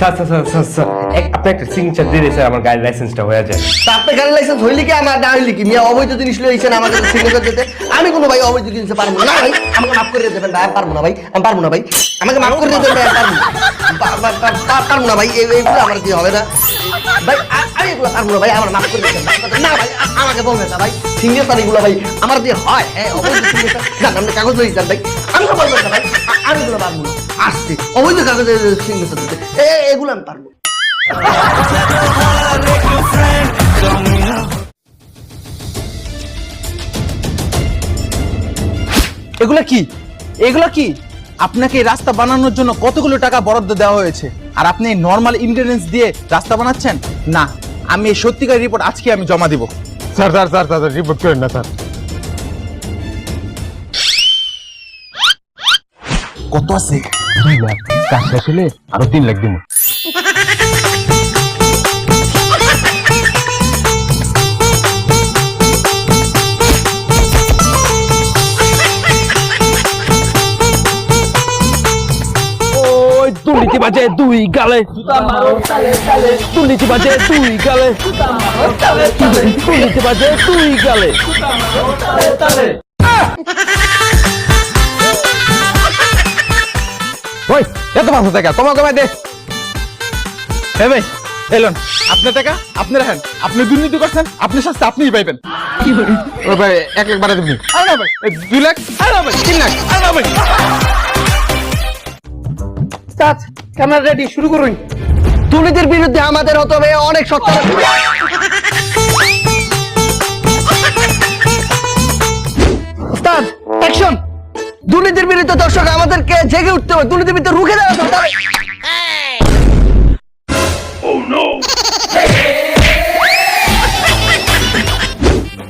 Sir sir sir sir sir. আপনি একটা signature দিয়ে স্যার আমার গাড়ির লাইসেন্সটা হয়ে যায়। তা আপনার গাড়ি লাইসেন্স হইলে কি? আমার না হইলে কি? মিয়া অবৈধ জিনিস লইছেন আমাকে সিগনেচার দিতে। আমি কোনো ভাই অবৈধ জিনিস পারব না। ভাই, আমাকে মাফ করে দেবেন, ভাই পারব না ভাই। আমি পারব না ভাই। আমাকে মাফ করে দেবেন, ভাই পারব না। পারব না ভাই। এই- এইগুলো আমার কি হবে না? ভাই আমি এগুলো পারব না ভাই, আমার মাফ করে দেবেন না ভাই আমাকে বলবেন না ভাই। সিগনেচার এগুলো ভাই, আমার দিয়ে হয়। হ্যাঁ অবৈধ সিগনেচার জান, আপনি কাগজ লই যান ভাই। আমি তো বলবেন না ভাই আমি এগুলো পারব না। আসছে। অবৈধ কাগজে সিগনেচার দিতে এ- এগুলো আমি পারব। এগুলা কি? এগুলা কি? আপনাকে রাস্তা বানানোর জন্য কতগুলো টাকা বরাদ্দ দেওয়া হয়েছে? আর আপনি নর্মাল ইনগ্রেডিয়েন্টস দিয়ে রাস্তা বানাচ্ছেন? না আমি এই সত্যিকার রিপোর্ট আজকে আমি জমা দিব। Sir sir sir sir report করেন না স্যার। কত আছে? দুই লাখ কাজ শেষ হলে আরও তিন লাখ দিব দুর্নীতি বাজে দুই গালে। দুর্নীতি বাজে দুই গালে। দুর্নীতি বাজে দুই গালে। এত পাঁচশো টাকা তোমাকে ভাই দে হে ভাই এলন আপনার টাকা আপনি রাখেন। আপনি দুর্নীতি করছেন আপনি শাস্তি আপনিই পাইবেন। ও ভাই এক লাখ আরে না ভাই। এই দুই লাখ? আরে না ভাই। তিন লাখ? আরে না ভাই। স্টার্ট ক্যামেরা রেডি শুরু করুন। দুর্নীতির বিরুদ্ধে আমাদের হতে হবে অনেক শক্ত দুর্নীতির বিরুদ্ধে দর্শক আমাদেরকে জেগে উঠতে হবে। দুর্নীতির বিরুদ্ধে রুখে দেওয়া হবে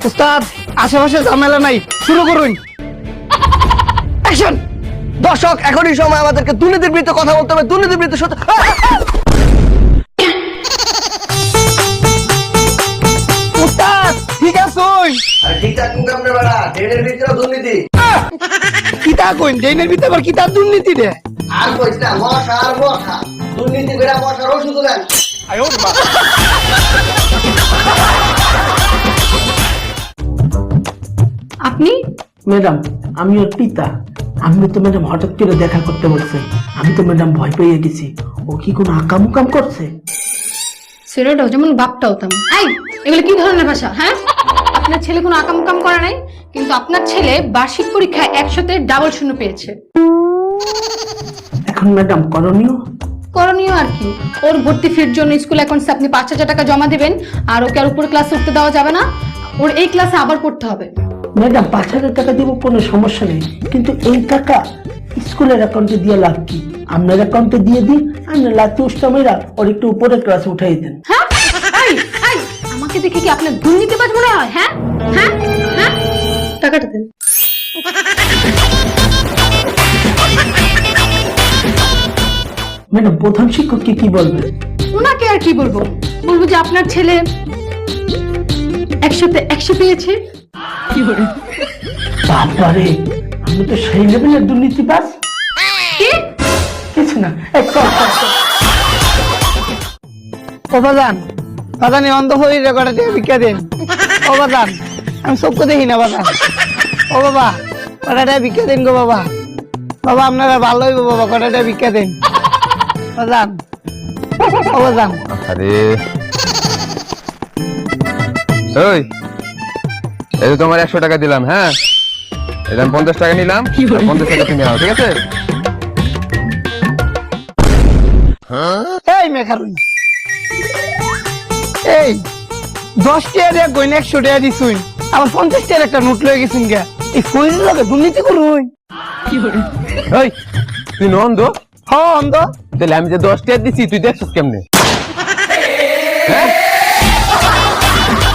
উস্তাদ আশেপাশে ঝামেলা নাই শুরু করুন। অ্যাকশন দর্শক এখনই সময় আমাদেরকে দুর্নীতির বিরুদ্ধে কথা বলতে হবে। দুর্নীতির বিরুদ্ধে সত্য উস্তাদ ঠিক আছে বেড়া ভিতরে দুর্নীতি। কিতা কইন ভিতরে আবার কিতা দুর্নীতি রে? আর কইছ না মশা আর মশা। দুর্নীতি বেড়া মশার ওষুধ দেন। আপনি? ম্যাডাম আমি ওর পিতা। আমি তো ম্যাডাম হঠাৎ করে দেখা করতে বলছে। আমি তো ম্যাডাম ভয় পেয়ে গেছি। ও কি কোনো আকাম উকাম করছে? ছেলেটাও যেমন বাপটাও তেমন। এই এগুলো কি ধরনের ভাষা হ্যাঁ? আপনার ছেলে কোনো আকাম কাম করে নাই? কিন্তু আপনার ছেলে বার্ষিক পরীক্ষায় একশোতে ডাবল শূন্য পেয়েছে। এখন ম্যাডাম করণীয়? করণীয় আর কি। ওর ভর্তি ফির জন্য স্কুল অ্যাকাউন্টসে আপনি পাঁচ হাজার টাকা জমা দিবেন আর ওকে আর উপরে ক্লাসে উঠতে দেওয়া যাবে না। ওর এই ক্লাসে আবার পড়তে হবে। ম্যাডাম পাঁচ হাজার টাকা দিব কোনো সমস্যা নেই কিন্তু এই টাকা স্কুলের অ্যাকাউন্টে দিয়ে লাভ কি? আপনার অ্যাকাউন্টে দিয়ে দিই আপনার লাতি উষ্টামেরা ওর একটু উপরে ক্লাসে উঠাই দেন। হ্যাঁ? আমাকে দেখে কি আপনার দুর্নীতিবাজ মনে হয়? হ্যাঁ? হ্যাঁ? হ্যাঁ? টাকাটা দেন। ম্যাডাম প্রধান শিক্ষককে কি বলবেন? ওনাকে আর কি বলব? বলব যে আপনার ছেলে একশোতে একশো পেয়েছে। কি করে বাবারে আমি তো সেই লেভেলের দুর্নীতিবাজ। কিছু না। ও বাজান বাজান অন্ধ হয়ে রেকর্ডে দিয়ে ভিক্ষা দিন। ও বাজান আমি চক্ষু দেখি না বাজান ও বাবা কটাটা ভিক্ষা দিন গো বাবা? বাবা আপনারা ভালো হইব বাবা কটাটা ভিক্ষা দিন? বাজান ও বাজান আরে। ওই এই তোমার একশো টাকা দিলাম হ্যাঁ? এটা আমি পঞ্চাশ টাকা নিলাম পঞ্চাশ টাকা তুমি নাও ঠিক আছে? এই মেখারুই এই দশ টাকা গইন একশো টাকা দিছুই আমার পঞ্চাশ টাকার একটা নোট লয়ে গেছেন গা এই ফইল লাগে দুর্নীতি করুন। ওই তুই নন্দ? হ্যাঁ অন্ধ তাহলে আমি যে দশ টাকা দিছি তুই দেখছিস কেমনে? হ্যাঁ?